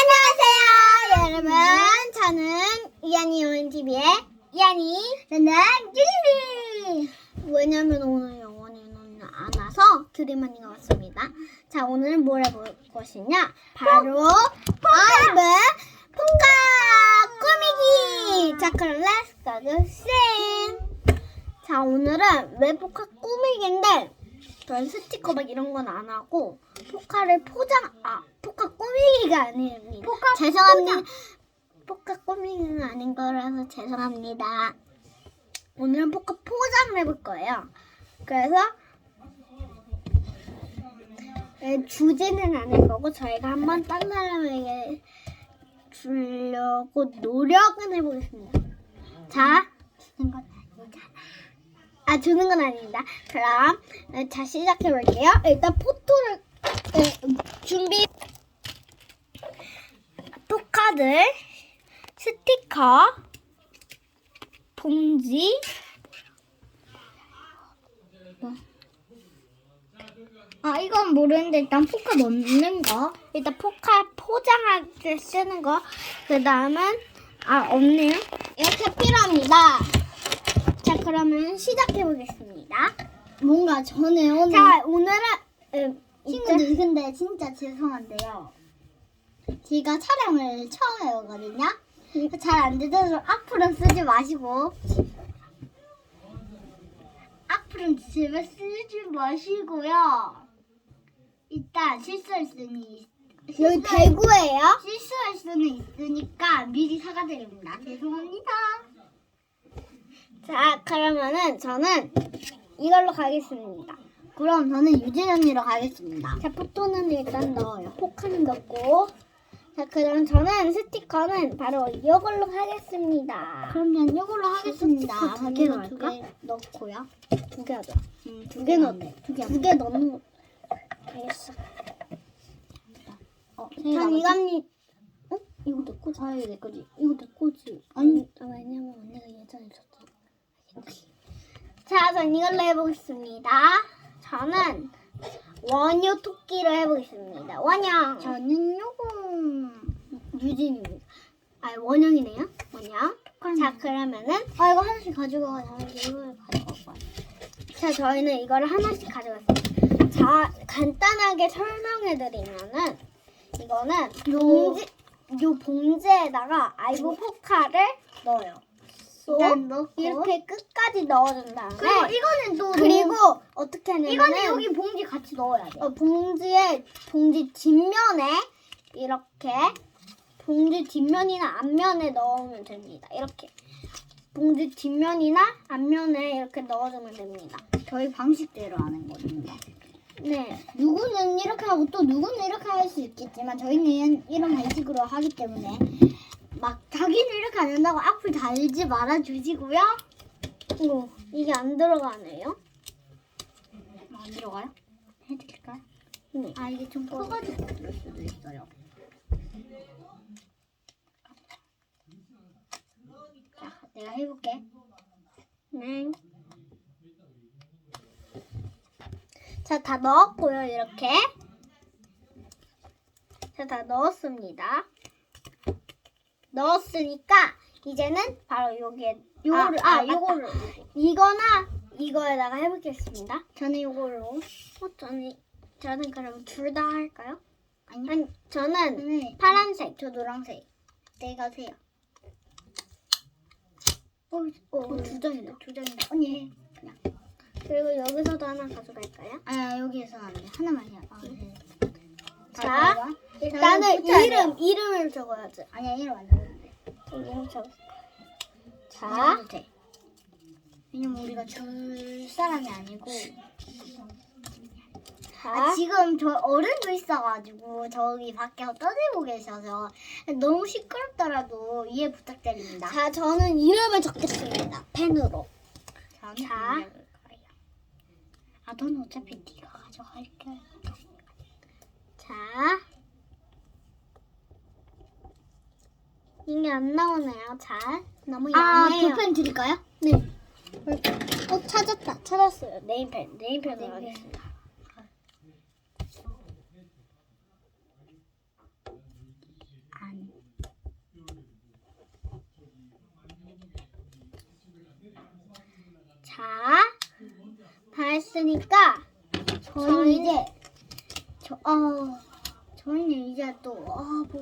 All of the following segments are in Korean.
안녕하세요, 여러분. 저는 이안이 영원TV의 이안이, 저는 규리비. 왜냐면 오늘 영원이는 안 와서 규리만이가 왔습니다. 자, 오늘은 뭘 해볼 것이냐? 바로 아이브 폰카 꾸미기. 자, 그럼 렛츠 고고 쌤. 자, 오늘은 왜 포카 꾸미기인데 전 스티커 막 이런 건 안 하고 포카를 포장 아 포카 꾸미기가 아닙니다. 포카 죄송합니다. 포카 꾸미기는 아닌 거라서 죄송합니다. 오늘은 포카 포장을 해볼 거예요. 그래서 네, 주제는 아닐 거고 저희가 한번 딴 사람에게 주려고 노력은 해보겠습니다. 자, 주는 건 아니잖아. 아 주는 건 아닙니다. 그럼 어, 자 시작해 볼게요. 일단 포토를 어, 준비 포 카들 스티커 봉지 아 이건 모르는데 일단 포카 넣는 거. 일단 포카 포장할 때 쓰는 거. 그 다음은 아 없네요. 이렇게 필요합니다. 자 그러면 시작해 보겠습니다. 뭔가 전에 오늘 자 오늘은 음, 친구들 근데 진짜 죄송한데요. 제가 촬영을 처음 해오거든요. 잘 안 되셔서 앞으로 쓰지 마시고 앞으로 제발 쓰지 마시고요. 일단 실수할 수는 있- 여기 실수할- 대구예요. 실수할 수는 있으니까 미리 사과드립니다. 죄송합니다. 자 그러면은 저는 이걸로 가겠습니다. 그럼 저는 유진 언니로 가겠습니다. 자 포토는 일단 넣어요. 포카는 넣고 자 그럼 저는 스티커는 바로 이걸로 하겠습니다. 그러면 이걸로 하겠습니다. 스티커 두 저는 개 넣을까? 개 넣고요. 두 개 하자. 음, 두개 넣네. 두 개. 두개 넣는 거. 알겠어. 어, 전 이감리 어? 이거 내 거지? 아, 내 거지. 이거 내 거지? 아니. 아, 왜냐면 언니가 예전에 줬잖아. 자, 전 이걸로 해보겠습니다. 저는 원효 토끼로 해보겠습니다. 원형. 저는 요거. 유진입니다. 아, 원형이네요. 원형. 자, 그러면은 아, 이거 하나씩 가지고 가자. 이걸 가져갈 거야. 자, 저희는 이거를 하나씩 가져갔습니다. 자, 간단하게 설명해 드리면은 이거는 봉지, 요 봉지에다가 아이브 포카를 넣어요. 일단 넣고. 이렇게 끝까지 넣어준 다음에 그리고 이거는 또. 그리고 어떻게 하냐면 이거는 여기 봉지 같이 넣어야 돼. 어, 봉지에 봉지 뒷면에 이렇게 봉지 뒷면이나 앞면에 넣으면 됩니다. 이렇게 봉지 뒷면이나 앞면에 이렇게 넣어주면 됩니다. 저희 방식대로 하는 거든요. 네. 누구는 이렇게 하고 또 누구는 이렇게 할 수 있겠지만 저희는 이런 방식으로 하기 때문에 막 자기는 이렇게 안 한다고 악플 달지 말아 주시고요. 이거 이게 안 들어가네요. 안 들어가요? 해드릴까요? 네. 아 이게 좀 커가지고 그럴 수도 있어요. 내가 해볼게. 네. 자, 다 넣었고요, 이렇게. 자, 다 넣었습니다. 넣었으니까 이제는 바로 여기에 요거를 아, 아, 아, 요거를 이거나 이거에다가 해보겠습니다. 저는 요걸로 어, 저는 저는 그럼 둘 다 할까요? 아니 저는 저는 파란색. 저 노란색. 내가 세요. 어, 어, 두 장이다. 두 장이다. 언니 해. 그냥. 그리고 여기서도 하나 가져갈까요? 아 여기에서 안 돼. 하나만 해요. 아, 네. 자, 가져가. 일단은 붙여야 이름 돼요. 이름을 적어야지. 아니야 이름 안 되는데. 이름 적어. 자, 자, 돼. 왜냐면 우리가 줄 사람이 아니고. 자, 아, 지금 저 어른도 있어가지고 저기 밖에 떠들고 계셔서 너무 시끄럽더라도 이해 부탁드립니다. 자, 저는 이름을 적겠습니다. 펜으로. 저는 자. 거예요. 아, 넌 어차피 네가 가져갈게. 자, 이게 안 나오네요. 잘. 너무 아, 양해요. 볼펜 드릴까요? 네. 어, 찾았다. 찾았어요. 네임펜. 네임펜으로 네임펜. 하겠습니다. 자, 다 했으니까 저희- 이제 저 어, 저희는 이제 또아뭐그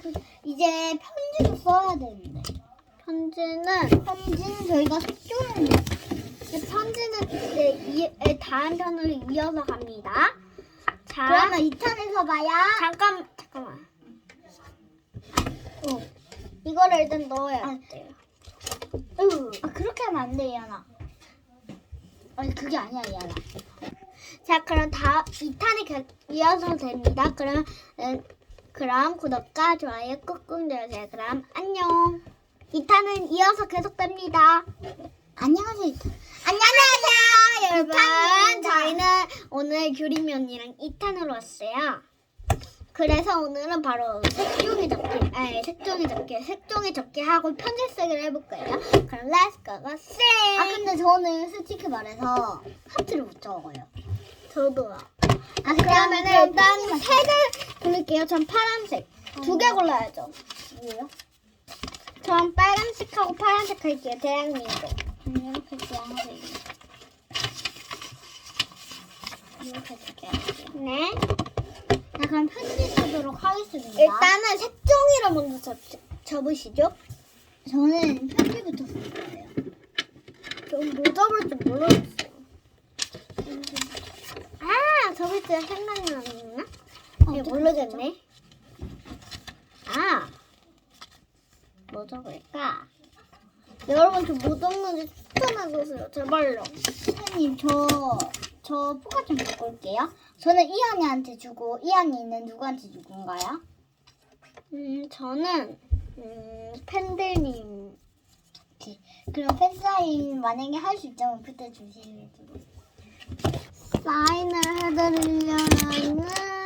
그, 이제 편지도 써야 되는데 편지는 편지는 저희가 숙주는 이 편지는 이제 이, 에, 다음 편으로 이어서 갑니다. 자, 그러면 2탄에서 봐야 잠깐 잠깐만. 어. 이거를 일단 넣어야 아. 돼요. 아 그렇게 하면 안 돼 이하나 아니 그게 아니야 이하나 자, 그럼 다 2탄이 이어서 됩니다. 그럼 음, 그럼 구독과 좋아요 꾹꾹 눌러주세요. 그럼 안녕. 2탄은 이어서 계속됩니다. 안녕하세요 안녕하세요, 여러분. 저희는 오늘 규림이 언니랑 2탄으로 왔어요. 그래서 오늘은 바로 색종이 접기, 아니 색종이 접기, 색종이 접기 하고 편지 쓰기를 해볼 거예요. 그럼 let's go, go, sing. 아 근데 저는 솔직히 말해서 하트를 못 적어요 저도요. 아 그러면은 그럼 일단 색을 고를게요. 전 파란색. 두 개 골라야죠. 뭐예요? 전 빨간색하고 파란색 할게요. 대양님도. 음, 이렇게 주황색 이렇게 두 개 할게요 네. 자 그럼 편지 쓰도록 하겠습니다 일단은 색종이를 먼저 접, 접으시죠. 저는 편지부터 쓸 거예요 좀뭐 접을 줄 모르겠어요. 아, 접을 때 생각이 나나? 어, 네, 모르겠네. 아, 뭐 접을까? 여러분 저 뭐 접는지 추천해주세요. 제발요. 선생님 저, 저 포카 좀 갖고 올게요 저는 이한이한테 주고 이한이는 누구한테 줄 건가요? 음, 저는 음, 팬들님. 오케이. 그럼 팬 사인 만약에 할 수 있다면 그때 주시면 사인을 해드리려면은